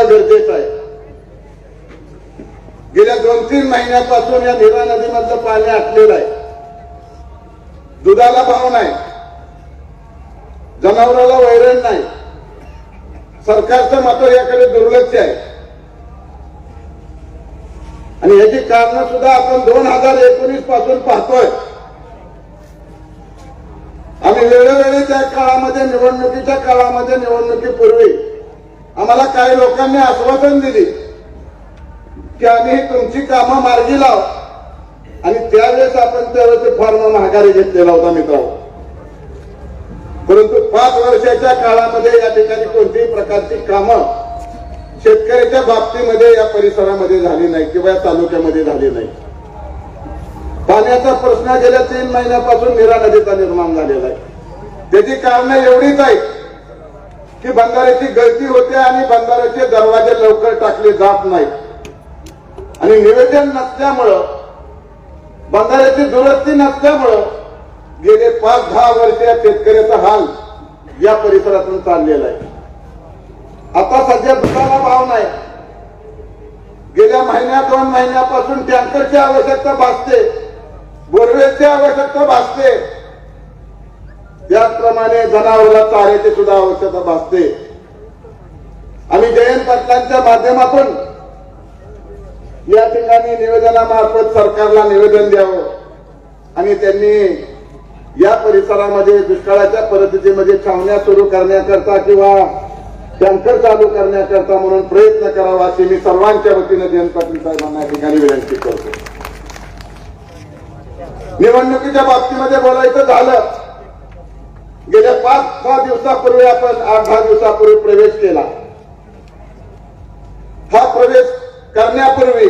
गरजेचं आहे. गेल्या दोन तीन महिन्यापासून या नीरा नदीमधलं पाणी आटलेलं आहे. दुधाला भाव नाही. जनावराला वैरण नाही. सरकारचं मात्र याकडे दुर्लक्ष आहे. आणि याची कारण सुद्धा आपण दोन हजार एकोणीसपासून पाहतोय. आम्ही वेळोवेळी त्या काळामध्ये निवडणुकीच्या काळामध्ये निवडणुकीपूर्वी आम्हाला काही लोकांनी आश्वासन दिली की आम्ही तुमची कामं मार्गी लाव. आणि त्यावेळेस आपण त्यावेळेस फॉर्म माघारी घेतलेला होता मित्र परंतु पाच वर्षाच्या काळामध्ये या ठिकाणी कोणतीही प्रकारची कामं शेतकऱ्याच्या बाबतीमध्ये या परिसरामध्ये झाली नाही किंवा या तालुक्यामध्ये झाली नाही. पाण्याचा प्रश्न गेल्या तीन महिन्यापासून निरा नदीचा निर्माण झालेला आहे. त्याची कारणं एवढीच आहेत की बंधाऱ्याची गळती होते आणि बंधाऱ्याचे दरवाजे लवकर टाकले जात नाहीत. आणि निवेदन नसल्यामुळं बंधाऱ्याची दुरुस्ती नसल्यामुळं गेले पाच दहा वर्ष या शेतकऱ्याचा हाल या परिसरातून चाललेला आहे. आता सध्या दुधाला भाव नाही. गेल्या महिन्या दोन महिन्यापासून टँकरची आवश्यकता भासते बोरवेलची आवश्यकता भासते. त्याचप्रमाणे जनावराला चाऱ्याची सुद्धा आवश्यकता भासते. आम्ही जयंत पाटलांच्या माध्यमातून या ठिकाणी निवेदनामार्फत सरकारला निवेदन द्यावं आणि त्यांनी या परिसरामध्ये दुष्काळाच्या परिस्थितीमध्ये छावण्या सुरू करण्याकरता किंवा टँकर चालू करण्याकरता म्हणून प्रयत्न करावा अशी मी सर्वांच्या वतीनं जयंत पाटील साहेबांना या ठिकाणी विनंती करतो. निवडणुकीच्या बाबतीमध्ये बोलायचं झालं पाच सहा दिवसापूर्वी आपण आठ दहा दिवसापूर्वी प्रवेश केला. हा प्रवेश करण्यापूर्वी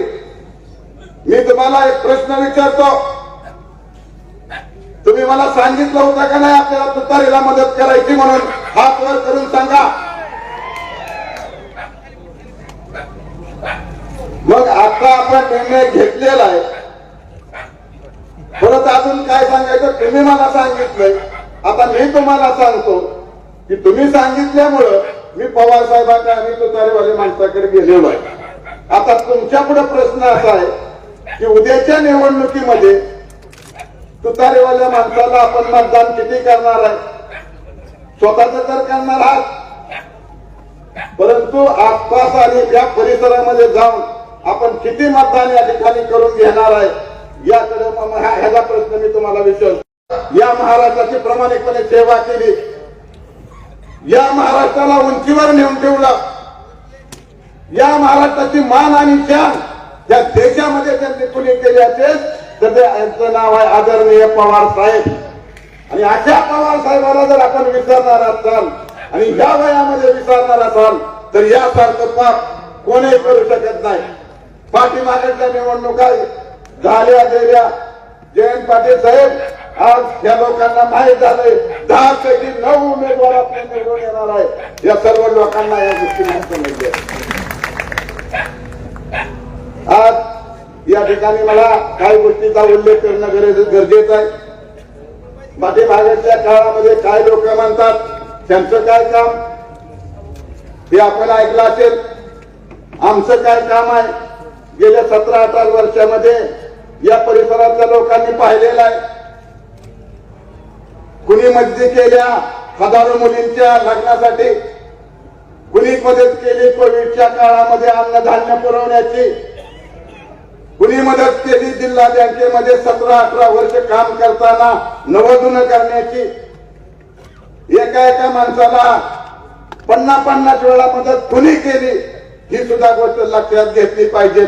मी तुम्हाला एक प्रश्न विचारतो. तुम्ही मला सांगितलं होतं का नाही आपल्याला तुतारीला मदत करायची म्हणून? हात वर करून सांगा. मग आता आपण निर्णय घेतलेला आहे. परत अजून काय सांगायचं? तुम्ही मला सांगितलंय. आता मी तुम्हाला सांगतो की तुम्ही सांगितल्यामुळं मी पवार साहेबांच्या आणि तुतारीवाले माणसाकडे गेलेलो आहे. आता तुमच्यापुढे प्रश्न असा आहे की उद्याच्या निवडणुकीमध्ये तुतारीवाल्या माणसाला आपण मतदान किती करणार आहे? स्वतःच तर करणार आहात. परंतु आसपास आणि या परिसरामध्ये जाऊन आपण किती मतदान या ठिकाणी करून घेणार आहे याकडे ह्याचा प्रश्न मी तुम्हाला विचारतो. या महाराष्ट्राची प्रामाणिकपणे सेवा केली. या महाराष्ट्राला उंचीवर नेऊन ठेवला. या महाराष्ट्राची मान आणि शान या देशामध्ये त्यांनी कुणी केली असेल तर त्यांचं नाव आहे आदरणीय पवार साहेब. आणि अशा पवार साहेबाला जर आपण विसरणार असाल आणि या वयामध्ये विसरणार असाल तर यासारखं पाप कोणी करू शकत नाही. पाठीमागच्या निवडणुका झाल्या गेल्या. जयंत पाटील साहेब आज या लोकांना माहीत झालंय दहा पैकी नऊ उमेदवार आपल्या निवडून येणार आहे या सर्व लोकांना या गोष्टी माहिती समजल्या आज या ठिकाणी मला काही गोष्टीचा उल्लेख करणं गरजे- गरजेचं आहे. पाठीमागच्या काळामध्ये काय लोक म्हणतात त्यांचं काय काम? हे आपण ऐकलं असेल. आमचं काय काम आहे? गेल्या सतरा अठरा वर्षामध्ये या परिसरातल्या लोकांनी पाहिलेलं आहे. कुणी मदती केल्या हजारो मुलींच्या लग्नासाठी? कुणी मदत केली कोविडच्या काळामध्ये अन्नधान्य पुरवण्याची? कुणी मदत केली जिल्हा बँकेमध्ये सतरा अठरा वर्ष काम करताना नवधुन करण्याची? एका एका माणसाला पन्नास पन्नास वेळा मदत कुणी केली? ही सुद्धा गोष्ट लक्षात घेतली पाहिजे.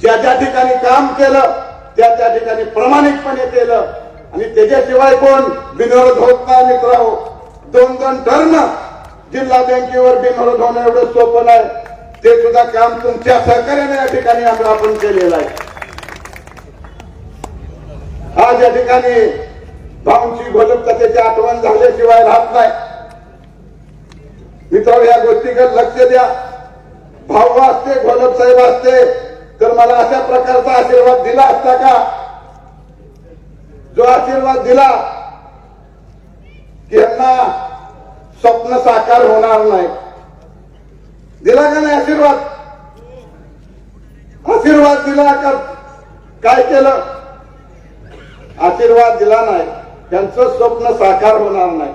ज्या ज्या ठिकाणी काम केलं त्या त्या ठिकाणी प्रामाणिकपणे केलं. आणि त्याच्याशिवाय कोण बिनविरोध होत नाही मित्र दोन दोन टर्म जिल्हा बँकेवर बिनविरोध होणं एवढं सोपं नाही. ते सुद्धा काम तुमच्या सहकार्याने या ठिकाणी आपण केलेलं आहे. आज या ठिकाणी भाऊंची गोलकतेची आठवण झाल्याशिवाय राहत नाही. मित्र या गोष्टीकडे लक्ष द्या. भाऊ असते घोलप साहेब असते तर मला अशा प्रकारचा आशीर्वाद दिला असता का? जो आशीर्वाद दिला की यांना स्वप्न साकार होणार नाही. दिला का नाही आशीर्वाद? आशीर्वाद दिला का काय केलं? आशीर्वाद दिला नाही. त्यांचं स्वप्न साकार होणार नाही.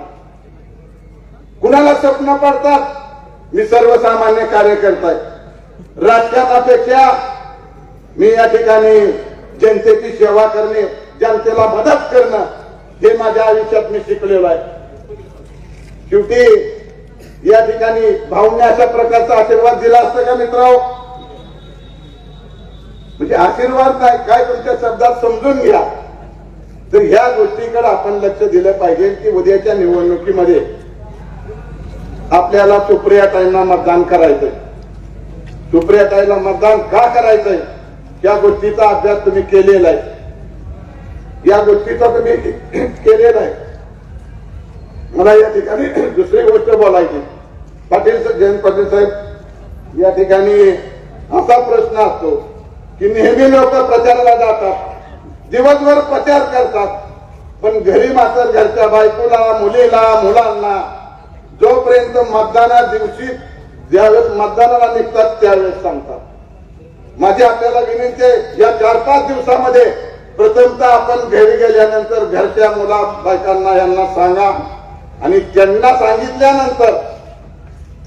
कुणाला स्वप्न पडतात? मी सर्वसामान्य कार्यकर्ता राजकारणापेक्षा मी या ठिकाणी जनतेची सेवा करणे जनतेला मदत करणं हे माझ्या आयुष्यात मी शिकलेलो आहे. शेवटी या ठिकाणी भाऊने अशा प्रकारचा आशीर्वाद दिला असता का मित्र म्हणजे आशीर्वाद नाही काय तुमच्या शब्दात समजून घ्या. तर ह्या गोष्टीकडे आपण लक्ष दिलं पाहिजे की उद्याच्या निवडणुकीमध्ये आपल्याला सुप्रिया ताईंना मतदान करायचंय. सुप्रिया ताईला मतदान का करायचंय? या गोष्टीचा अभ्यास तुम्ही केलेला आहे. या गोष्टीचा तुम्ही केलेला आहे. मला या ठिकाणी दुसरी गोष्ट बोलायची. पाटील जयंत पाटील साहेब या ठिकाणी असा प्रश्न असतो की नेहमी लोक प्रचाराला जातात. दिवसभर प्रचार करतात. पण घरी मात्र घरच्या बायकोला मुलीला मुलांना जोपर्यंत मतदाना दिवशी ज्यावेळेस मतदानाला निघतात त्यावेळेस सांगतात. माझी आपल्याला विनंती आहे या चार पाच दिवसामध्ये प्रथमतः आपण घरी गेल्यानंतर घरच्या मुला बायकांना यांना सांगा. आणि त्यांना सांगितल्यानंतर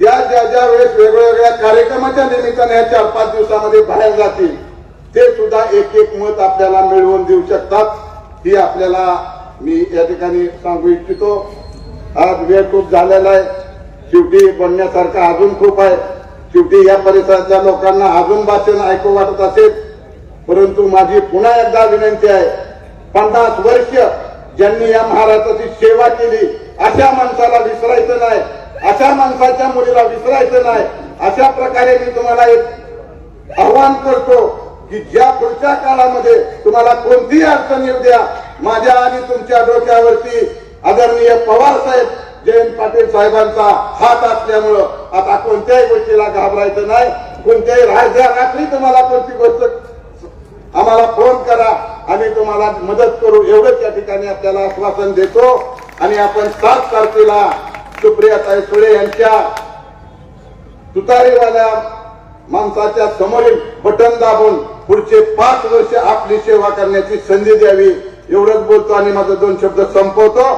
त्या ज्या ज्या वेळेस वेगवेगळ्या कार्यक्रमाच्या निमित्ताने या चार पाच दिवसामध्ये बाहेर जातील ते सुद्धा एक एक मत आपल्याला मिळवून देऊ शकतात. ही आपल्याला मी या ठिकाणी सांगू इच्छितो. आज वेळ खूप झालेला आहे. शेवटी बनण्यासारखा अजून खूप आहे. शेवटी या परिसरातल्या लोकांना अजून भाषण ऐकू वाटत असेल. परंतु माझी पुन्हा एकदा विनंती आहे पन्नास वर्ष ज्यांनी या महाराष्ट्राची सेवा केली अशा माणसाला विसरायचं नाही अशा माणसाच्या मुलीला विसरायचं नाही. अशा प्रकारे मी तुम्हाला एक आव्हान करतो की ज्या पुढच्या काळामध्ये तुम्हाला कोणतीही अडचण येऊ द्या माझ्या आणि तुमच्या डोक्यावरती आदरणीय पवार साहेब जयंत पाटील साहेबांचा हात असल्यामुळं आता कोणत्याही गोष्टीला घाबरायचं नाही. कोणत्याही राजा रात्री तुम्हाला कोणती गोष्ट आम्हाला फोन करा. आम्ही तुम्हाला मदत करू. एवढंच या ठिकाणी आपल्याला आश्वासन देतो. आणि आपण सात तारखेला सुप्रियाताई सुळे यांच्या तुतारीवाल्या माणसाच्या समोरील बटन दाबून पुढचे पाच वर्ष आपली सेवा करण्याची संधी द्यावी. एवढंच बोलतो आणि माझं दोन शब्द संपवतो.